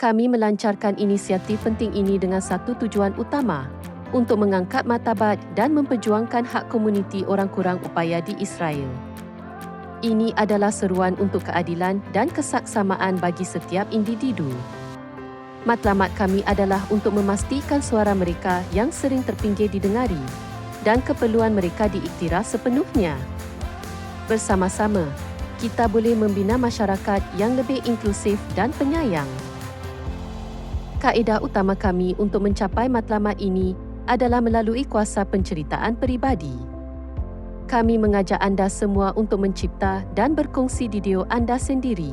Kami melancarkan inisiatif penting ini dengan satu tujuan utama, untuk mengangkat martabat dan memperjuangkan hak komuniti orang kurang upaya di Israel. Ini adalah seruan untuk keadilan dan kesaksamaan bagi setiap individu. Matlamat kami adalah untuk memastikan suara mereka yang sering terpinggir didengari dan keperluan mereka diiktiraf sepenuhnya. Bersama-sama, kita boleh membina masyarakat yang lebih inklusif dan penyayang. Kaedah utama kami untuk mencapai matlamat ini adalah melalui kuasa penceritaan peribadi. Kami mengajak anda semua untuk mencipta dan berkongsi video anda sendiri.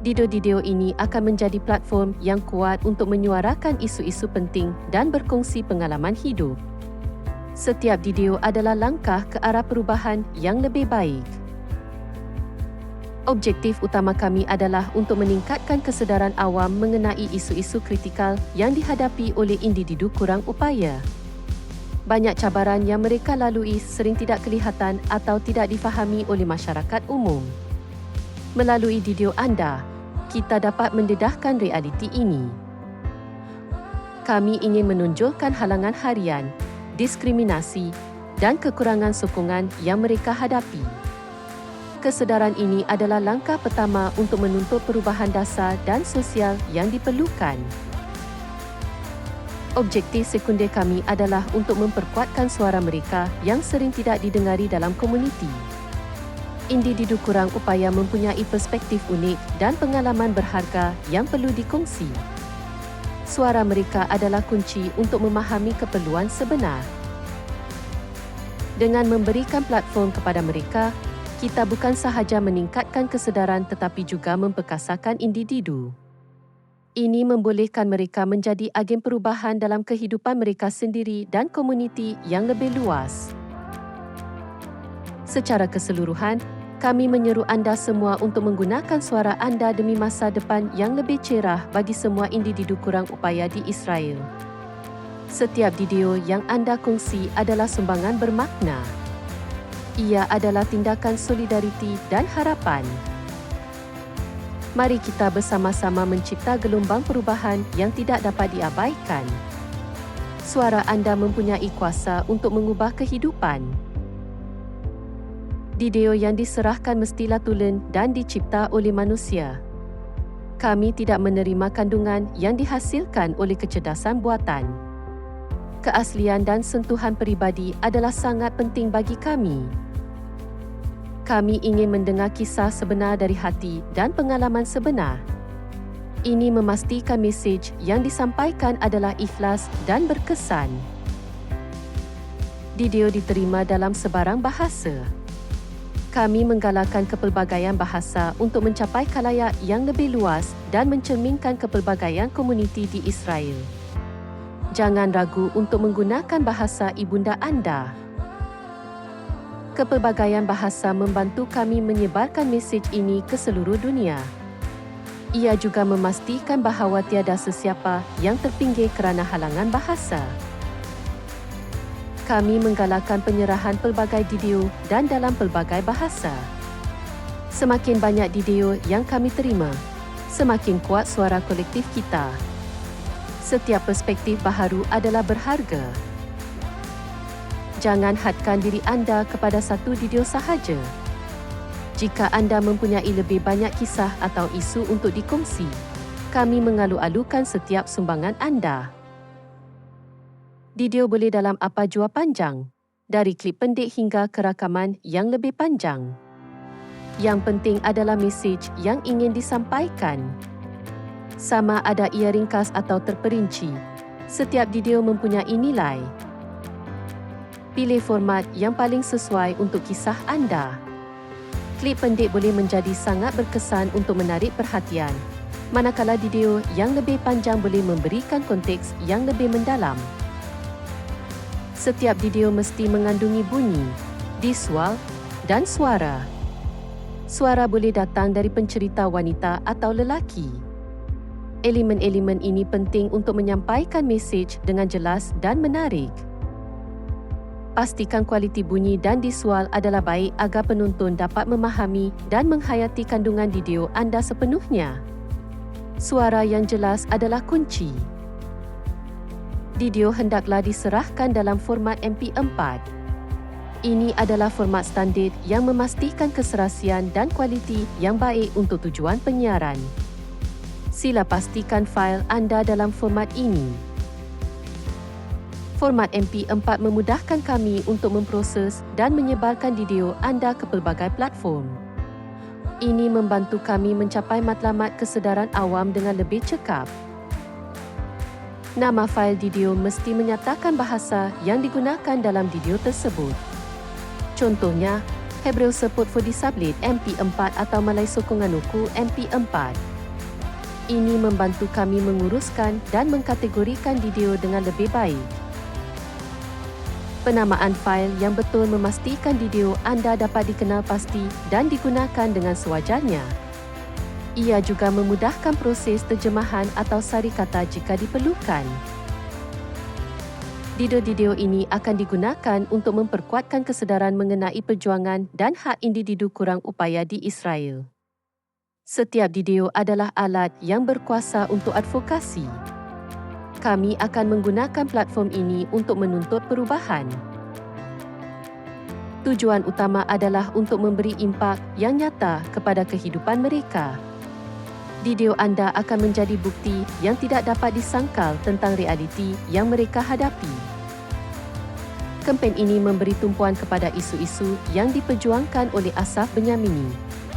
Video-video ini akan menjadi platform yang kuat untuk menyuarakan isu-isu penting dan berkongsi pengalaman hidup. Setiap video adalah langkah ke arah perubahan yang lebih baik. Objektif utama kami adalah untuk meningkatkan kesedaran awam mengenai isu-isu kritikal yang dihadapi oleh individu kurang upaya. Banyak cabaran yang mereka lalui sering tidak kelihatan atau tidak difahami oleh masyarakat umum. Melalui video anda, kita dapat mendedahkan realiti ini. Kami ingin menonjolkan halangan harian, diskriminasi dan kekurangan sokongan yang mereka hadapi. Kesedaran ini adalah langkah pertama untuk menuntut perubahan dasar dan sosial yang diperlukan. Objektif sekunder kami adalah untuk memperkuatkan suara mereka yang sering tidak didengari dalam komuniti individu kurang upaya mempunyai perspektif unik dan pengalaman berharga yang perlu dikongsi. Suara mereka adalah kunci untuk memahami keperluan sebenar. Dengan memberikan platform kepada mereka, kita bukan sahaja meningkatkan kesedaran tetapi juga memperkasakan individu. Ini membolehkan mereka menjadi agen perubahan dalam kehidupan mereka sendiri dan komuniti yang lebih luas. Secara keseluruhan, kami menyeru anda semua untuk menggunakan suara anda demi masa depan yang lebih cerah bagi semua individu kurang upaya di Israel. Setiap video yang anda kongsi adalah sumbangan bermakna. Ia adalah tindakan solidariti dan harapan. Mari kita bersama-sama mencipta gelombang perubahan yang tidak dapat diabaikan. Suara anda mempunyai kuasa untuk mengubah kehidupan. Video yang diserahkan mestilah tulen dan dicipta oleh manusia. Kami tidak menerima kandungan yang dihasilkan oleh kecerdasan buatan. Keaslian dan sentuhan peribadi adalah sangat penting bagi kami. Kami ingin mendengar kisah sebenar dari hati dan pengalaman sebenar. Ini memastikan mesej yang disampaikan adalah ikhlas dan berkesan. Video diterima dalam sebarang bahasa kami menggalakkan kepelbagaian bahasa untuk mencapai kalayak yang lebih luas dan mencerminkan kepelbagaian komuniti di Israel. Jangan ragu untuk menggunakan bahasa ibunda anda. Kepelbagaian bahasa membantu kami menyebarkan mesej ini ke seluruh dunia. Ia juga memastikan bahawa tiada sesiapa yang terpinggir kerana halangan bahasa kami menggalakkan penyerahan pelbagai video dan dalam pelbagai bahasa. Semakin banyak video yang kami terima, semakin kuat suara kolektif kita. Setiap perspektif baharu adalah berharga. Jangan hadkan diri anda kepada satu video sahaja. Jika anda mempunyai lebih banyak kisah atau isu untuk dikongsi, kami mengalu-alukan setiap sumbangan anda video boleh dalam apa jua panjang, dari klip pendek hingga ke rakaman yang lebih panjang. Yang penting adalah mesej yang ingin disampaikan. Sama ada ia ringkas atau terperinci, setiap video mempunyai nilai. Pilih format yang paling sesuai untuk kisah anda. Klip pendek boleh menjadi sangat berkesan untuk menarik perhatian, manakala video yang lebih panjang boleh memberikan konteks yang lebih mendalam setiap video mesti mengandungi bunyi, visual dan suara. Suara boleh datang dari pencerita wanita atau lelaki. Elemen-elemen ini penting untuk menyampaikan mesej dengan jelas dan menarik. Pastikan kualiti bunyi dan visual adalah baik agar penonton dapat memahami dan menghayati kandungan video anda sepenuhnya. Suara yang jelas adalah kunci. Video hendaklah diserahkan dalam format MP4. Ini adalah format standard yang memastikan keserasian dan kualiti yang baik untuk tujuan penyiaran. Sila pastikan fail anda dalam format ini. Format MP4 memudahkan kami untuk memproses dan menyebarkan video anda ke pelbagai platform. Ini membantu kami mencapai matlamat kesedaran awam dengan lebih cekap. Nama fail video mesti menyatakan bahasa yang digunakan dalam video tersebut. Contohnya, Hebrew Support for Disability MP4 atau Malay Sokongan Uku MP4. Ini membantu kami menguruskan dan mengkategorikan video dengan lebih baik. Penamaan fail yang betul memastikan video anda dapat dikenal pasti dan digunakan dengan sewajarnya. Ia juga memudahkan proses terjemahan atau sari kata jika diperlukan. Video-video ini akan digunakan untuk memperkuatkan kesedaran mengenai perjuangan dan hak individu kurang upaya di Israel. Setiap video adalah alat yang berkuasa untuk advokasi kami akan menggunakan platform ini untuk menuntut perubahan. Tujuan utama adalah untuk memberi impak yang nyata kepada kehidupan mereka. Video anda akan menjadi bukti yang tidak dapat disangkal tentang realiti yang mereka hadapi. Kempen ini memberi tumpuan kepada isu-isu yang diperjuangkan oleh Asaf Benyamini,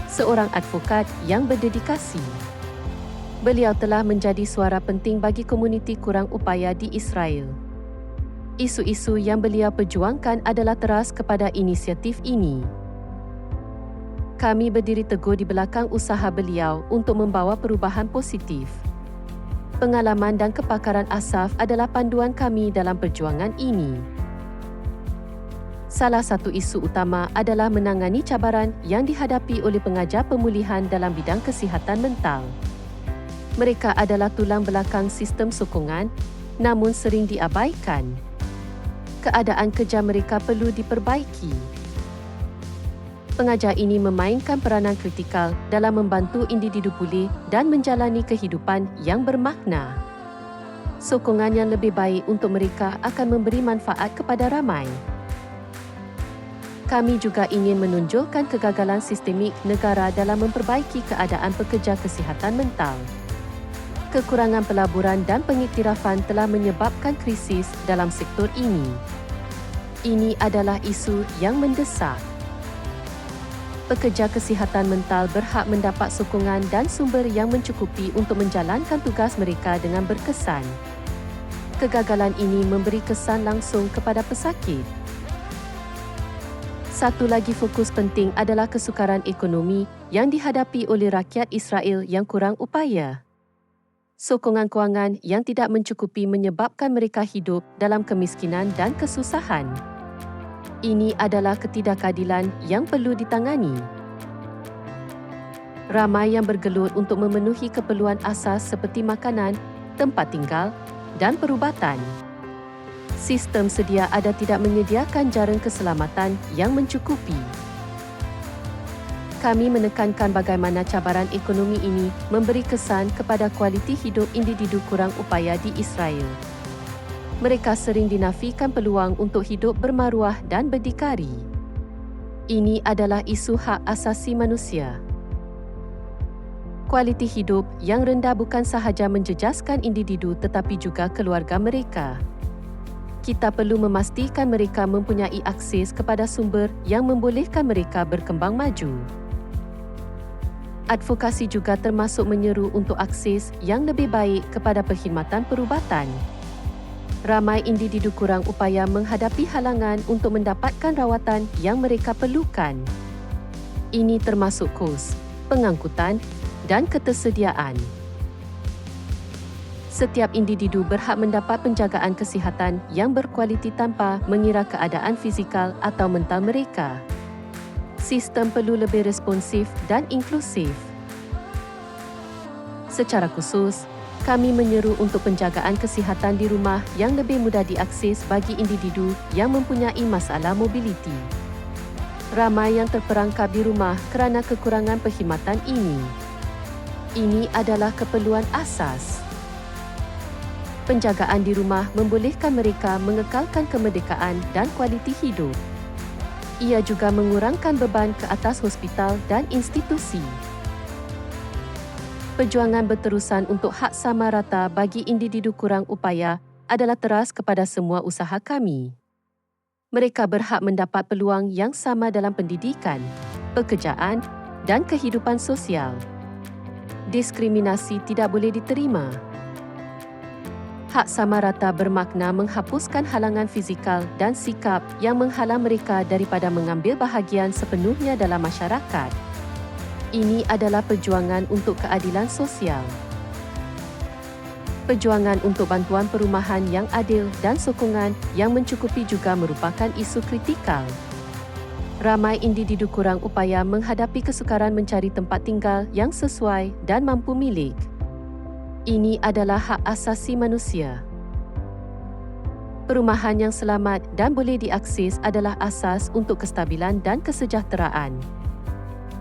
seorang advokat yang berdedikasi beliau telah menjadi suara penting bagi komuniti kurang upaya di Israel. Isu-isu yang beliau perjuangkan adalah teras kepada inisiatif ini. Kami berdiri teguh di belakang usaha beliau untuk membawa perubahan positif. Pengalaman dan kepakaran Asaf adalah panduan kami dalam perjuangan ini. Salah satu isu utama adalah menangani cabaran yang dihadapi oleh pengajar pemulihan dalam bidang kesihatan mental mereka adalah tulang belakang sistem sokongan namun sering diabaikan. Keadaan kerja mereka perlu diperbaiki. Pengajar ini memainkan peranan kritikal dalam membantu individu pulih dan menjalani kehidupan yang bermakna. Sokongan yang lebih baik untuk mereka akan memberi manfaat kepada ramai. Kami juga ingin menunjukkan kegagalan sistemik negara dalam memperbaiki keadaan pekerja kesihatan mental kekurangan pelaburan dan pengiktirafan telah menyebabkan krisis dalam sektor ini. Ini adalah isu yang mendesak. Pekerja kesihatan mental berhak mendapat sokongan dan sumber yang mencukupi untuk menjalankan tugas mereka dengan berkesan. Kegagalan ini memberi kesan langsung kepada pesakit. Satu lagi fokus penting adalah kesukaran ekonomi yang dihadapi oleh rakyat Israel yang kurang upaya sokongan kewangan yang tidak mencukupi menyebabkan mereka hidup dalam kemiskinan dan kesusahan. Ini adalah ketidakadilan yang perlu ditangani. Ramai yang bergelut untuk memenuhi keperluan asas seperti makanan, tempat tinggal dan perubatan. Sistem sedia ada tidak menyediakan jaring keselamatan yang mencukupi kami menekankan bagaimana cabaran ekonomi ini memberi kesan kepada kualiti hidup individu kurang upaya di Israel. Mereka sering dinafikan peluang untuk hidup bermaruah dan berdikari. Ini adalah isu hak asasi manusia. Kualiti hidup yang rendah bukan sahaja menjejaskan individu tetapi juga keluarga mereka. Kita perlu memastikan mereka mempunyai akses kepada sumber yang membolehkan mereka berkembang maju advokasi juga termasuk menyeru untuk akses yang lebih baik kepada perkhidmatan perubatan. Ramai individu kurang upaya menghadapi halangan untuk mendapatkan rawatan yang mereka perlukan. Ini termasuk kos, pengangkutan dan ketersediaan. Setiap individu berhak mendapat penjagaan kesihatan yang berkualiti tanpa mengira keadaan fizikal atau mental mereka sistem perlu lebih responsif dan inklusif. Secara khusus, kami menyeru untuk penjagaan kesihatan di rumah yang lebih mudah diakses bagi individu yang mempunyai masalah mobiliti. Ramai yang terperangkap di rumah kerana kekurangan perkhidmatan ini. Ini adalah keperluan asas. Penjagaan di rumah membolehkan mereka mengekalkan kemerdekaan dan kualiti hidup. Ia juga mengurangkan beban ke atas hospital dan institusi. Perjuangan berterusan untuk hak sama rata bagi individu kurang upaya adalah teras kepada semua usaha kami. Mereka berhak mendapat peluang yang sama dalam pendidikan, pekerjaan dan kehidupan sosial. Diskriminasi tidak boleh diterima. Hak sama rata bermakna menghapuskan halangan fizikal dan sikap yang menghalang mereka daripada mengambil bahagian sepenuhnya dalam masyarakat. Ini adalah perjuangan untuk keadilan sosial. Perjuangan untuk bantuan perumahan yang adil dan sokongan yang mencukupi juga merupakan isu kritikal. Ramai individu kurang upaya menghadapi kesukaran mencari tempat tinggal yang sesuai dan mampu milik. Ini adalah hak asasi manusia. Perumahan yang selamat dan boleh diakses adalah asas untuk kestabilan dan kesejahteraan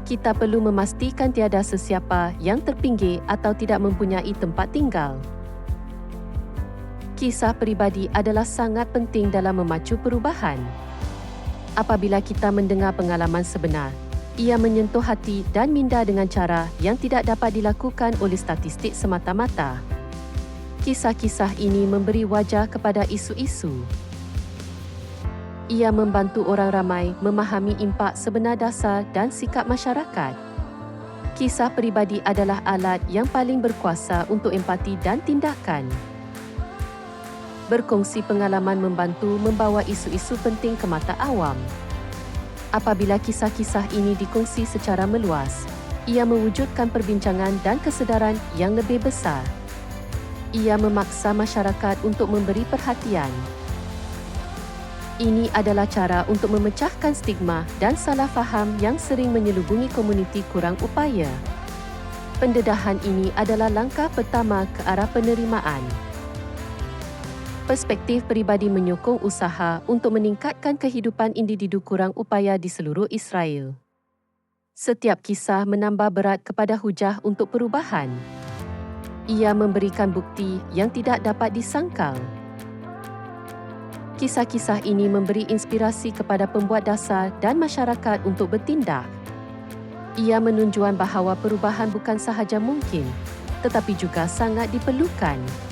kita perlu memastikan tiada sesiapa yang terpinggir atau tidak mempunyai tempat tinggal. Kisah peribadi adalah sangat penting dalam memacu perubahan. Apabila kita mendengar pengalaman sebenar, ia menyentuh hati dan minda dengan cara yang tidak dapat dilakukan oleh statistik semata-mata. Kisah-kisah ini memberi wajah kepada isu-isu ia membantu orang ramai memahami impak sebenar dasar dan sikap masyarakat. Kisah peribadi adalah alat yang paling berkuasa untuk empati dan tindakan. Berkongsi pengalaman membantu membawa isu-isu penting ke mata awam. Apabila kisah-kisah ini dikongsi secara meluas, ia mewujudkan perbincangan dan kesedaran yang lebih besar. Ia memaksa masyarakat untuk memberi perhatian. Ini adalah cara untuk memecahkan stigma dan salah faham yang sering menyelubungi komuniti kurang upaya. Pendedahan ini adalah langkah pertama ke arah penerimaan. Perspektif peribadi menyokong usaha untuk meningkatkan kehidupan individu kurang upaya di seluruh Israel. Setiap kisah menambah berat kepada hujah untuk perubahan. Ia memberikan bukti yang tidak dapat disangkal. Kisah-kisah ini memberi inspirasi kepada pembuat dasar dan masyarakat untuk bertindak. Ia menunjukkan bahawa perubahan bukan sahaja mungkin, tetapi juga sangat diperlukan.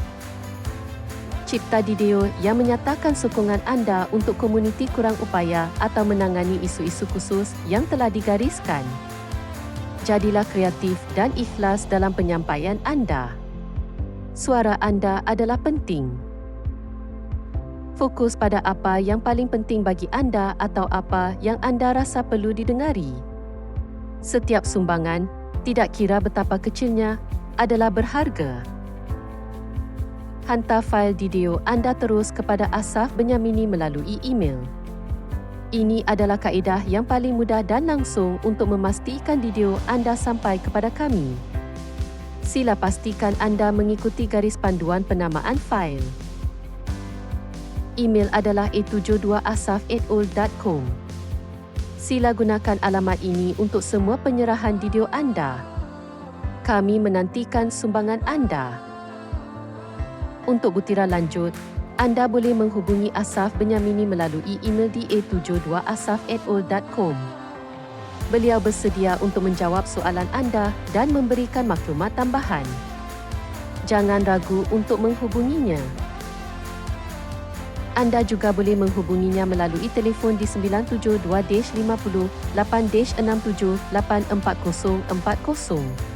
Cipta video yang menyatakan sokongan anda untuk komuniti kurang upaya atau menangani isu-isu khusus yang telah digariskan. Jadilah kreatif dan ikhlas dalam penyampaian anda. Suara anda adalah penting. Fokus pada apa yang paling penting bagi anda atau apa yang anda rasa perlu didengari. Setiap sumbangan, tidak kira betapa kecilnya, adalah berharga. Hantar fail video anda terus kepada Asaf Benyamini melalui email. Ini adalah kaedah yang paling mudah dan langsung untuk memastikan video anda sampai kepada kami. Sila pastikan anda mengikuti garis panduan penamaan fail email adalah a72asaf@ol.com. Sila gunakan alamat ini untuk semua penyerahan video anda. Kami menantikan sumbangan anda. Untuk butiran lanjut, anda boleh menghubungi Asaf Benyamini melalui email di a72asaf@ol.com. Beliau bersedia untuk menjawab soalan anda dan memberikan maklumat tambahan. Jangan ragu untuk menghubunginya. Anda juga boleh menghubunginya melalui telefon di 972-50 8-67 84040.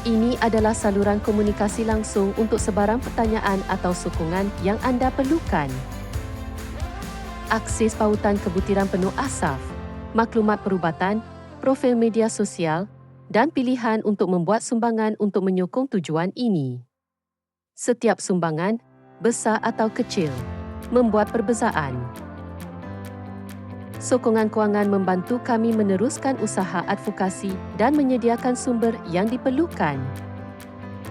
Ini adalah saluran komunikasi langsung untuk sebarang pertanyaan atau sokongan yang anda perlukan. Akses pautan kebutiran penuh asaf, maklumat perubatan, profil media sosial dan pilihan untuk membuat sumbangan untuk menyokong tujuan ini. Setiap sumbangan, besar atau kecil, membuat perbezaan. Sokongan kewangan membantu kami meneruskan usaha advokasi dan menyediakan sumber yang diperlukan.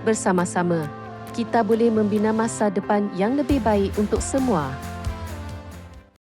Bersama-sama, kita boleh membina masa depan yang lebih baik untuk semua.